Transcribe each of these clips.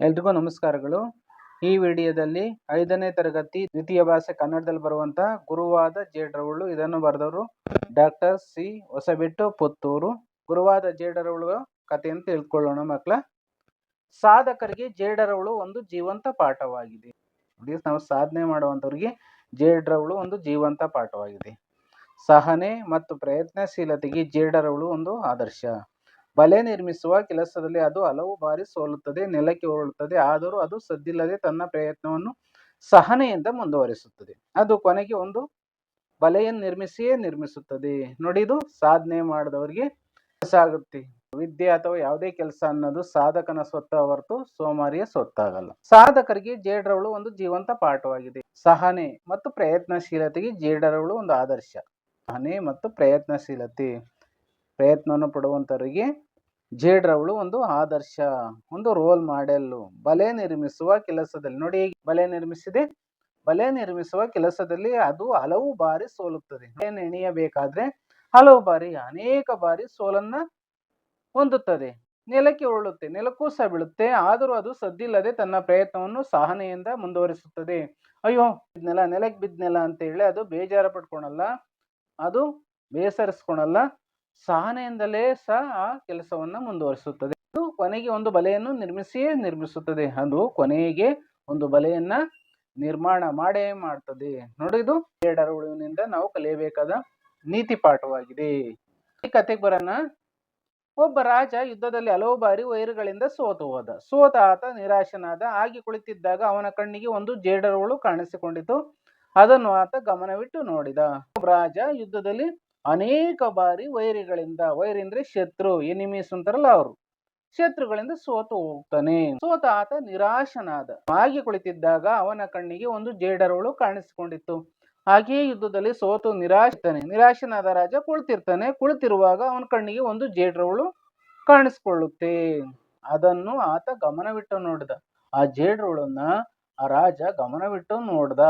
ಎಲ್ರಿಗೂ ನಮಸ್ಕಾರಗಳು. ಈ ವಿಡಿಯೋದಲ್ಲಿ ಐದನೇ ತರಗತಿ ದ್ವಿತೀಯ ಭಾಷೆ ಕನ್ನಡದಲ್ಲಿ ಬರುವಂತ ಗುರುವಾದ ಜೇಡರವಳು ಇದನ್ನು ಬರೆದವರು ಡಾಕ್ಟರ್ ಸಿ ಹೊಸಬೆಟ್ಟು ಪುತ್ತೂರು. ಗುರುವಾದ ಜೇಡರವಳು ಕಥೆಯನ್ನು ತಿಳ್ಕೊಳ್ಳೋಣ ಮಕ್ಕಳ ಸಾಧಕರಿಗೆ ಜೇಡರವಳು ಒಂದು ಜೀವಂತ ಪಾಠವಾಗಿದೆ. ನಾವು ಸಾಧನೆ ಮಾಡುವಂಥವ್ರಿಗೆ ಜೇಡರವಳು ಒಂದು ಜೀವಂತ ಪಾಠವಾಗಿದೆ. ಸಹನೆ ಮತ್ತು ಪ್ರಯತ್ನಶೀಲತೆಗೆ ಜೇಡರವಳು ಒಂದು ಆದರ್ಶ. ಬಲೆ ನಿರ್ಮಿಸುವ ಕೆಲಸದಲ್ಲಿ ಅದು ಹಲವು ಬಾರಿ ಸೋಲುತ್ತದೆ, ನೆಲಕ್ಕೆ ಉರುಳುತ್ತದೆ ಆದರೂ ಅದು ಸದ್ದಿಲ್ಲದೆ ತನ್ನ ಪ್ರಯತ್ನವನ್ನು ಸಹನೆಯಿಂದ ಮುಂದುವರಿಸುತ್ತದೆ. ಅದು ಕೊನೆಗೆ ಒಂದು ಬಲೆಯನ್ನು ನಿರ್ಮಿಸಿಯೇ ನಿರ್ಮಿಸುತ್ತದೆ. ನೋಡಿ ಸಾಧನೆ ಮಾಡಿದವರಿಗೆ ಆಗುತ್ತೆ. ವಿದ್ಯೆ ಅಥವಾ ಯಾವುದೇ ಕೆಲಸ ಅನ್ನೋದು ಸಾಧಕನ ಸ್ವತ್ತ ಹೊರತು ಸೋಮಾರಿಯ ಸ್ವತ್ತಾಗಲ್ಲ. ಸಾಧಕರಿಗೆ ಜೇಡರವಳು ಒಂದು ಜೀವಂತ ಪಾಠವಾಗಿದೆ. ಸಹನೆ ಮತ್ತು ಪ್ರಯತ್ನಶೀಲತೆಗೆ ಜೇಡರವಳು ಒಂದು ಆದರ್ಶ. ಸಹನೆ ಮತ್ತು ಪ್ರಯತ್ನಶೀಲತೆ. ಪ್ರಯತ್ನವನ್ನು ಪಡುವಂತವರಿಗೆ ಜೇಡ್ರವಳು ಒಂದು ಆದರ್ಶ, ಒಂದು ರೋಲ್ ಮಾಡೆಲ್ಲು ಬಲೆ ನಿರ್ಮಿಸುವ ಕೆಲಸದಲ್ಲಿ, ನೋಡಿ ಹೇಗೆ ಬಲೆ ನಿರ್ಮಿಸಿದೆ. ಬಲೆ ನಿರ್ಮಿಸುವ ಕೆಲಸದಲ್ಲಿ ಅದು ಹಲವು ಬಾರಿ ಸೋಲುತ್ತದೆ. ಬಲೆಯನ್ನು ಎಣಿಯಬೇಕಾದ್ರೆ, ಹಲವು ಬಾರಿ, ಅನೇಕ ಬಾರಿ ಸೋಲನ್ನ ಹೊಂದುತ್ತದೆ. ನೆಲಕ್ಕೆ ಉರುಳುತ್ತೆ, ನೆಲಕ್ಕೂ ಸಹ ಬೀಳುತ್ತೆ. ಆದರೂ ಅದು ಸದ್ದಿಲ್ಲದೆ ತನ್ನ ಪ್ರಯತ್ನವನ್ನು ಸಹನೆಯಿಂದ ಮುಂದುವರಿಸುತ್ತದೆ. ಅಯ್ಯೋ ಬಿದ್ನೆಲ್ಲ ನೆಲಕ್ಕೆ ಬಿದ್ನೆಲ್ಲ ಅಂತ ಹೇಳಿ ಅದು ಬೇಜಾರ ಪಡ್ಕೊಳಲ್ಲ ಅದು ಬೇಸರಿಸ್ಕೊಳಲ್ಲ. ಸಹನೆಯಿಂದಲೇ ಸಹ ಆ ಕೆಲಸವನ್ನ ಮುಂದುವರಿಸುತ್ತದೆ. ಅದು ಕೊನೆಗೆ ಒಂದು ಬಲೆಯನ್ನು ನಿರ್ಮಿಸಿಯೇ ನಿರ್ಮಿಸುತ್ತದೆ. ಅದು ಕೊನೆಗೆ ಒಂದು ಬಲೆಯನ್ನ ನಿರ್ಮಾಣ ಮಾಡೇ ಮಾಡ್ತದೆ. ನೋಡಿ ಇದು ಎರಡರ ಉಳಿವಿನಿಂದ ನಾವು ಕಲಿಯಬೇಕಾದ ನೀತಿ ಪಾಠವಾಗಿದೆ. ಈ ಕಥೆಗೆ ಬರೋಣ. ಒಬ್ಬ ರಾಜ ಯುದ್ಧದಲ್ಲಿ ಹಲವು ಬಾರಿ ವೈರುಗಳಿಂದ ಸೋತು ಹೋದ. ಸೋತ ಆತ ನಿರಾಶನಾದ. ಆಗಿ ಕುಳಿತಿದ್ದಾಗ ಅವನ ಕಣ್ಣಿಗೆ ಒಂದು ಜೇಡರುಗಳು ಕಾಣಿಸಿಕೊಂಡಿತು. ಅದನ್ನು ಆತ ಗಮನವಿಟ್ಟು ನೋಡಿದ. ರಾಜ ಯುದ್ಧದಲ್ಲಿ ಅನೇಕ ಬಾರಿ ವೈರಿಗಳಿಂದ, ವೈರಿಂದ್ರೆ ಶತ್ರು, ಎನಿಮೀಸ್ ಅಂತಾರಲ್ಲ ಅವರು. ಶತ್ರುಗಳಿಂದ ಸೋತು ಹೋಗ್ತಾನೆ. ಸೋತ ಆತ ನಿರಾಶನಾದ. ಹಾಗೆ ಕುಳಿತಿದ್ದಾಗ ಅವನ ಕಣ್ಣಿಗೆ ಒಂದು ಜೇಡರವಳು ಕಾಣಿಸಿಕೊಂಡಿತ್ತು. ಹಾಗೆಯೇ ಯುದ್ಧದಲ್ಲಿ ಸೋತು ನಿರಾಶತಾನೆ. ನಿರಾಶನಾದ ರಾಜ ಕುಳಿತಿರ್ತಾನೆ. ಕುಳಿತಿರುವಾಗ ಅವನ ಕಣ್ಣಿಗೆ ಒಂದು ಜೇಡರವಳು ಕಾಣಿಸ್ಕೊಳ್ಳುತ್ತೆ. ಅದನ್ನು ಆತ ಗಮನವಿಟ್ಟು ನೋಡಿದ. ಆ ಜೇಡ್ರವಳನ್ನ ಆ ರಾಜ ಗಮನವಿಟ್ಟು ನೋಡ್ದ.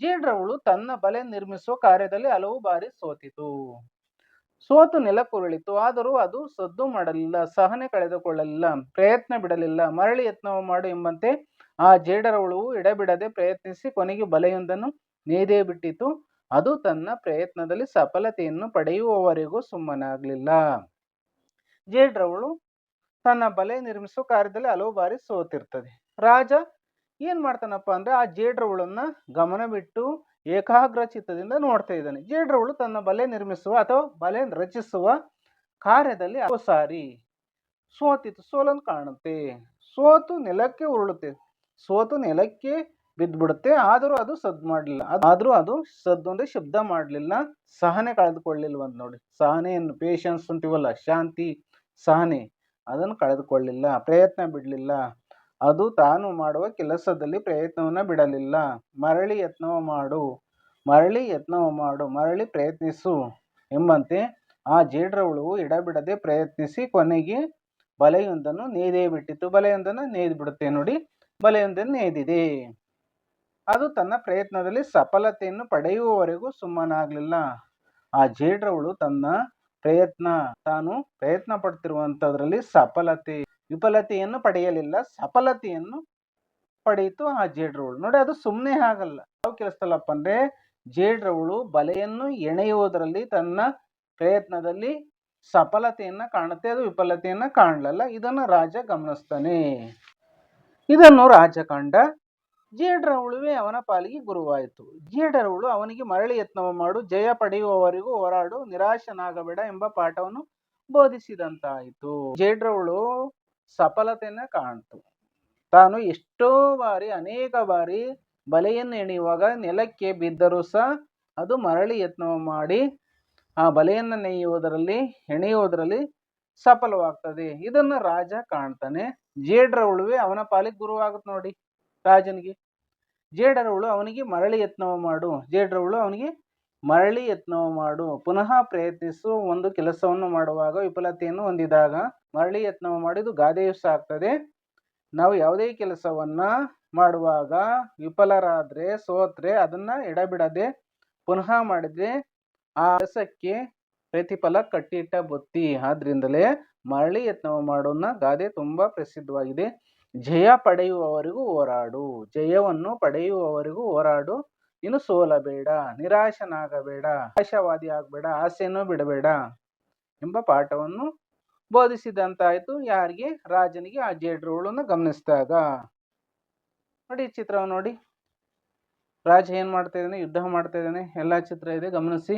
ಜೇಡ್ರವಳು ತನ್ನ ಬಲೆ ನಿರ್ಮಿಸುವ ಕಾರ್ಯದಲ್ಲಿ ಹಲವು ಬಾರಿ ಸೋತಿತು. ಸೋತು ನೆಲಕ್ಕುರುಳಿತು. ಆದರೂ ಅದು ಸದ್ದು ಮಾಡಲಿಲ್ಲ, ಸಹನೆ ಕಳೆದುಕೊಳ್ಳಲಿಲ್ಲ, ಪ್ರಯತ್ನ ಬಿಡಲಿಲ್ಲ. ಮರಳಿ ಯತ್ನ ಮಾಡು ಎಂಬಂತೆ ಆ ಜೇಡರವಳು ಎಡಬಿಡದೆ ಪ್ರಯತ್ನಿಸಿ ಕೊನೆಗೆ ಬಲೆಯೊಂದನ್ನು ನೇದೇ ಬಿಟ್ಟಿತು. ಅದು ತನ್ನ ಪ್ರಯತ್ನದಲ್ಲಿ ಸಫಲತೆಯನ್ನು ಪಡೆಯುವವರೆಗೂ ಸುಮ್ಮನಾಗಲಿಲ್ಲ. ಜೇಡ್ರವಳು ತನ್ನ ಬಲೆ ನಿರ್ಮಿಸುವ ಕಾರ್ಯದಲ್ಲಿ ಹಲವು ಬಾರಿ ಸೋತಿರ್ತದೆ. ರಾಜ ಏನ್ ಮಾಡ್ತಾನಪ್ಪ ಅಂದ್ರೆ ಆ ಜೇಡ್ರವಳನ್ನ ಗಮನ ಬಿಟ್ಟು ಏಕಾಗ್ರ ಚಿತ್ತದಿಂದ ನೋಡ್ತಾ ಇದ್ದಾನೆ. ಜೇಡ್ರವಳು ತನ್ನ ಬಲೆ ನಿರ್ಮಿಸುವ ಅಥವಾ ಬಲೆ ರಚಿಸುವ ಕಾರ್ಯದಲ್ಲಿ ಸಾರಿ ಸೋತಿತ್ತು ಸೋಲನ್ನು ಕಾಣುತ್ತೆ. ಸೋತು ನೆಲಕ್ಕೆ ಉರುಳುತ್ತೆ. ಸೋತು ನೆಲಕ್ಕೆ ಬಿದ್ದುಬಿಡುತ್ತೆ. ಆದರೂ ಅದು ಸದ್ದು ಮಾಡಲಿಲ್ಲ. ಆದರೂ ಅದು ಸದ್ದು ಅಂದ್ರೆ ಶಬ್ದ ಮಾಡಲಿಲ್ಲ. ಸಹನೆ ಕಳೆದುಕೊಳ್ಳಿಲ್ವಂತ ನೋಡಿ. ಸಹನೆಯನ್ನು ಪೇಷನ್ಸ್ ಅಂತೀವಲ್ಲ, ಶಾಂತಿ, ಸಹನೆ. ಅದನ್ನು ಕಳೆದುಕೊಳ್ಳಿಲ್ಲ. ಪ್ರಯತ್ನ ಬಿಡಲಿಲ್ಲ. ಅದು ತಾನು ಮಾಡುವ ಕೆಲಸದಲ್ಲಿ ಪ್ರಯತ್ನವನ್ನು ಬಿಡಲಿಲ್ಲ. ಮರಳಿ ಯತ್ನವ ಮಾಡು, ಮರಳಿ ಯತ್ನವ ಮಾಡು, ಮರಳಿ ಪ್ರಯತ್ನಿಸು ಎಂಬಂತೆ ಆ ಜೇಡ್ರವಳು ಎಡಬಿಡದೆ ಪ್ರಯತ್ನಿಸಿ ಕೊನೆಗೆ ಬಲೆಯೊಂದನ್ನು ನೇದೇ ಬಿಟ್ಟಿತು. ಬಲೆಯೊಂದನ್ನು ನೇಯ್ದು ಬಿಡುತ್ತೆ ನೋಡಿ, ಬಲೆಯೊಂದನ್ನು ನೇದಿದೆ ಅದು ತನ್ನ ಪ್ರಯತ್ನದಲ್ಲಿ ಸಫಲತೆಯನ್ನು ಪಡೆಯುವವರೆಗೂ ಸುಮ್ಮನಾಗಲಿಲ್ಲ. ಆ ಜೇಡ್ರವಳು ತನ್ನ ಪ್ರಯತ್ನ, ತಾನು ಪ್ರಯತ್ನ ಪಡ್ತಿರುವಂಥದ್ರಲ್ಲಿ ಸಫಲತೆ ವಿಫಲತೆಯನ್ನು ಪಡೆಯಲಿಲ್ಲ, ಸಫಲತೆಯನ್ನು ಪಡೆಯಿತು ಆ ಜೇಡ್ರವಳು ನೋಡಿ, ಅದು ಸುಮ್ಮನೆ ಆಗಲ್ಲ ಯಾವ ಕೆಲಸದಲ್ಲಪ್ಪ ಅಂದ್ರೆ ಜೇಡ್ರವಳು ಬಲೆಯನ್ನು ಎಣೆಯುವುದರಲ್ಲಿ ತನ್ನ ಪ್ರಯತ್ನದಲ್ಲಿ ಸಫಲತೆಯನ್ನ ಕಾಣುತ್ತೆ, ಅದು ವಿಫಲತೆಯನ್ನ ಕಾಣಲಲ್ಲ, ಇದನ್ನು ರಾಜ ಗಮನಿಸ್ತಾನೆ. ಇದನ್ನು ರಾಜ ಕಂಡ ಜೇಡ್ರವಳುವೆ ಅವನ ಪಾಲಿಗೆ ಗುರುವಾಯಿತು. ಜೇಡರವಳು ಅವನಿಗೆ ಮರಳಿ ಯತ್ನವ ಮಾಡು, ಜಯ ಪಡೆಯುವವರೆಗೂ ಹೋರಾಡು, ನಿರಾಶನಾಗಬೇಡ ಎಂಬ ಪಾಠವನ್ನು ಬೋಧಿಸಿದಂತಾಯಿತು. ಜೇಡ್ರವಳು ಸಫಲತೆಯನ್ನ ಕಾಣ್ತು. ತಾನು ಎಷ್ಟೋ ಬಾರಿ, ಅನೇಕ ಬಾರಿ ಬಲೆಯನ್ನು ಎಣೆಯುವಾಗ ನೆಲಕ್ಕೆ ಬಿದ್ದರೂ ಸಹ ಅದು ಮರಳಿ ಯತ್ನ ಮಾಡಿ ಆ ಬಲೆಯನ್ನು ನೇಯುವುದರಲ್ಲಿ ಎಣೆಯುವುದರಲ್ಲಿ ಸಫಲವಾಗ್ತದೆ. ಇದನ್ನು ರಾಜ ಕಾಣ್ತಾನೆ. ಜೇಡ್ರವಳುವೆ ಅವನ ಪಾಲಿಗೆ ಗುರುವಾಗುತ್ತೆ ನೋಡಿ ರಾಜನಿಗೆ. ಜೇಡರವಳು ಅವನಿಗೆ ಮರಳಿ ಯತ್ನವ ಮಾಡು. ಜೇಡ್ರವಳು ಅವನಿಗೆ ಮರಳಿ ಯತ್ನವ ಮಾಡು. ಪುನಃ ಪ್ರಯತ್ನಿಸು. ಒಂದು ಕೆಲಸವನ್ನು ಮಾಡುವಾಗ ವಿಫಲತೆಯನ್ನು ಹೊಂದಿದಾಗ ಮರಳಿ ಯತ್ನವ ಮಾಡಿದು ಗಾದೆಯು ಸಹ ನಾವು ಯಾವುದೇ ಕೆಲಸವನ್ನು ಮಾಡುವಾಗ ವಿಫಲರಾದ್ರೆ, ಸೋತ್ರೆ, ಅದನ್ನ ಎಡಬಿಡದೆ ಪುನಃ ಮಾಡಿದ್ರೆ ಆ ಕೆಲಸಕ್ಕೆ ಪ್ರತಿಫಲ ಕಟ್ಟಿಟ್ಟ ಬುತ್ತಿ. ಆದ್ರಿಂದಲೇ ಮರಳಿ ಯತ್ನವ ಮಾಡೋನ್ನ ಗಾದೆ ತುಂಬಾ ಪ್ರಸಿದ್ಧವಾಗಿದೆ. ಜಯ ಪಡೆಯುವವರೆಗೂ ಹೋರಾಡು. ಜಯವನ್ನು ಪಡೆಯುವವರೆಗೂ ಹೋರಾಡು. ನೀನು ಸೋಲಬೇಡ, ನಿರಾಶನಾಗಬೇಡ ಆಶಾವಾದಿ ಆಗಬೇಡ ಆಸೆಯನ್ನು ಬಿಡಬೇಡ ಎಂಬ ಪಾಠವನ್ನು ಬೋಧಿಸಿದಂತಾಯಿತು. ಯಾರಿಗೆ? ರಾಜನಿಗೆ. ಆ ಜೇಡ್ರುಗಳನ್ನು ಗಮನಿಸಿದಾಗ ನೋಡಿ ಚಿತ್ರವನ್ನು ನೋಡಿ. ರಾಜ ಏನು ಮಾಡ್ತಾ ಇದ್ದಾನೆ? ಯುದ್ಧ ಮಾಡ್ತಾ ಇದ್ದಾನೆ. ಎಲ್ಲ ಚಿತ್ರ ಇದೆ. ಗಮನಿಸಿ.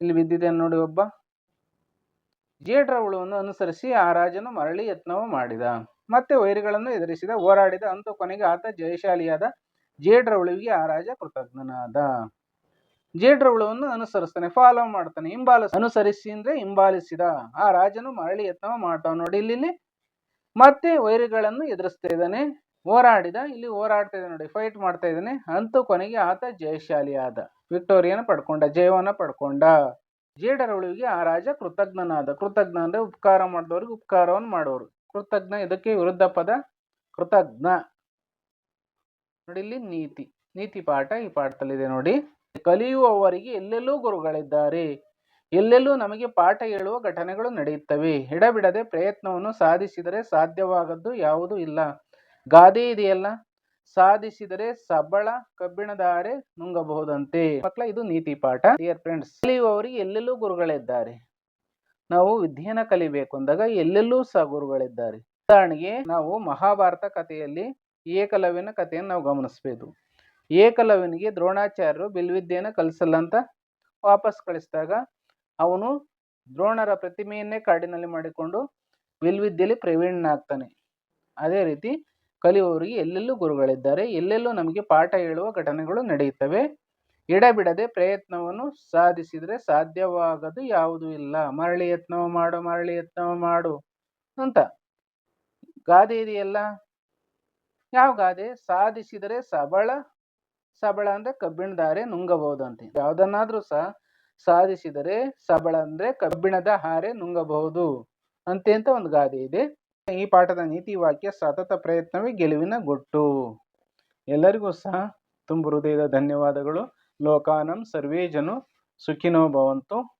ಇಲ್ಲಿ ಬಿದ್ದಿದೆ ನೋಡಿ ಒಬ್ಬ. ಜೇಡ್ರವುಳವನ್ನು ಅನುಸರಿಸಿ ಆ ರಾಜನು ಮರಳಿ ಯತ್ನವೂ ಮಾಡಿದ. ಮತ್ತೆ ವೈರಿಗಳನ್ನು ಎದುರಿಸಿದ, ಹೋರಾಡಿದ, ಅಂತೂ ಕೊನೆಗೆ ಆತ ಜಯಶಾಲಿಯಾದ ಜೇಡ್ರವುಳಿಗೆ ಆ ರಾಜ ಕೃತಜ್ಞನಾದ. ಜೇಡ್ರವಳವನ್ನು ಅನುಸರಿಸ್ತಾನೆ ಫಾಲೋ ಮಾಡ್ತಾನೆ ಹಿಂಬಾಲ ಅನುಸರಿಸಿ ಅಂದ್ರೆ ಹಿಂಬಾಲಿಸಿದ. ಆ ರಾಜನು ಮರಳಿ ಯತ್ನ ಮಾಡ್ತಾವ ನೋಡಿ ಇಲ್ಲಿ ಮತ್ತೆ ವೈರಿಗಳನ್ನು ಎದುರಿಸ್ತಾ ಇದ್ದಾನೆ. ಹೋರಾಡಿದ, ಇಲ್ಲಿ ಹೋರಾಡ್ತಾ ಇದ್ದಾನೆ ನೋಡಿ ಫೈಟ್ ಮಾಡ್ತಾ ಇದ್ದಾನೆ. ಅಂತೂ ಕೊನೆಗೆ ಆತ ಜಯಶಾಲಿಯಾದ. ವಿಕ್ಟೋರಿಯನ ಪಡ್ಕೊಂಡ, ಜಯವನ್ನ ಪಡ್ಕೊಂಡ. ಜೇಡರವಳಿಗೆ ಆ ರಾಜ ಕೃತಜ್ಞನಾದ. ಕೃತಜ್ಞ ಅಂದ್ರೆ ಉಪಕಾರ ಮಾಡಿದವ್ರಿಗೆ ಉಪಕಾರವನ್ನು ಮಾಡೋರು. ಕೃತಜ್ಞ ಇದಕ್ಕೆ ವಿರುದ್ಧ ಪದ ಕೃತಜ್ಞ. ನೋಡಿ ಇಲ್ಲಿ ನೀತಿ. ನೀತಿ ಪಾಠ ಈ ಪಾಠದಲ್ಲಿದೆ ನೋಡಿ. ಕಲಿಯುವವರಿಗೆ ಎಲ್ಲೆಲ್ಲೂ ಗುರುಗಳಿದ್ದಾರೆ. ಎಲ್ಲೆಲ್ಲೂ ನಮಗೆ ಪಾಠ ಹೇಳುವ ಘಟನೆಗಳು ನಡೆಯುತ್ತವೆ. ಎಡಬಿಡದೆ ಪ್ರಯತ್ನವನ್ನು ಸಾಧಿಸಿದರೆ ಸಾಧ್ಯವಾಗದ್ದು ಯಾವುದೂ ಇಲ್ಲ. ಗಾದೆ ಇದೆಯಲ್ಲ? ಸಾಧಿಸಿದರೆ ಸಬಳ ಕಬ್ಬಿಣದಾರೆ ನುಂಗಬಹುದಂತೆ. ಮಕ್ಕಳ, ಇದು ನೀತಿ ಪಾಠ. ಡಿಯರ್ ಫ್ರೆಂಡ್ಸ್ ಕಲಿಯುವವರಿಗೆ ಎಲ್ಲೆಲ್ಲೂ ಗುರುಗಳಿದ್ದಾರೆ. ನಾವು ವಿದ್ಯೆನ ಕಲಿಬೇಕು ಅಂದಾಗ ಎಲ್ಲೆಲ್ಲೂ ಸಹ ಗುರುಗಳಿದ್ದಾರೆ. ಉದಾಹರಣೆಗೆ, ನಾವು ಮಹಾಭಾರತ ಕಥೆಯಲ್ಲಿ ಏಕಲವ್ಯನ ಕಥೆಯನ್ನು ನಾವು ಗಮನಿಸಬೇಕು. ಏಕಲವ್ಯನಿಗೆ ದ್ರೋಣಾಚಾರ್ಯರು ಬಿಲ್ವಿದ್ಯೆಯನ್ನು ಕಲಿಸಲ್ಲ ಅಂತ ವಾಪಸ್ ಕಳಿಸಿದಾಗ ಅವನು ದ್ರೋಣರ ಪ್ರತಿಮೆಯನ್ನೇ ಕಾಡಿನಲ್ಲಿ ಮಾಡಿಕೊಂಡು ವಿಲ್ವಿದ್ಯೆಯಲ್ಲಿ ಪ್ರವೀಣನಾಗ್ತಾನೆ. ಅದೇ ರೀತಿ ಕಲಿಯುವವರಿಗೆ ಎಲ್ಲೆಲ್ಲೂ ಗುರುಗಳಿದ್ದಾರೆ, ಎಲ್ಲೆಲ್ಲೂ ನಮಗೆ ಪಾಠ ಹೇಳುವ ಘಟನೆಗಳು ನಡೆಯುತ್ತವೆ. ಎಡಬಿಡದೆ ಪ್ರಯತ್ನವನ್ನು ಸಾಧಿಸಿದರೆ ಸಾಧ್ಯವಾಗದು ಯಾವುದೂ ಇಲ್ಲ. ಮರಳಿ ಯತ್ನವ ಮಾಡು, ಮರಳಿ ಯತ್ನವ ಮಾಡು ಅಂತ ಗಾದೆ ಇದೆಯಲ್ಲ? ಯಾವ ಗಾದೆ ಸಾಧಿಸಿದರೆ ಸಬಳ. ಸಬಳ ಅಂದ್ರೆ ಕಬ್ಬಿಣ ನುಂಗಬಹುದು ಅಂತ. ಯಾವ್ದನ್ನಾದ್ರೂ ಸಹ ಸಾಧಿಸಿದರೆ ಸಬಳ ಅಂದ್ರೆ ಕಬ್ಬಿಣದ ಹಾರೆ ನುಂಗಬಹುದು ಅಂತ ಒಂದು ಗಾದೆ ಇದೆ. ಈ ಪಾಠದ ನೀತಿ ವಾಕ್ಯ ಸತತ ಪ್ರಯತ್ನವೇ ಗೆಲುವಿನ ಗುಟ್ಟು. ಎಲ್ಲರಿಗೂ ಸಹ ತುಂಬ ಹೃದಯದ ಧನ್ಯವಾದಗಳು. ಲೋಕಾನಂ ಸರ್ವೇ ಜನು ಸುಖಿನೋ ಭವಂತು.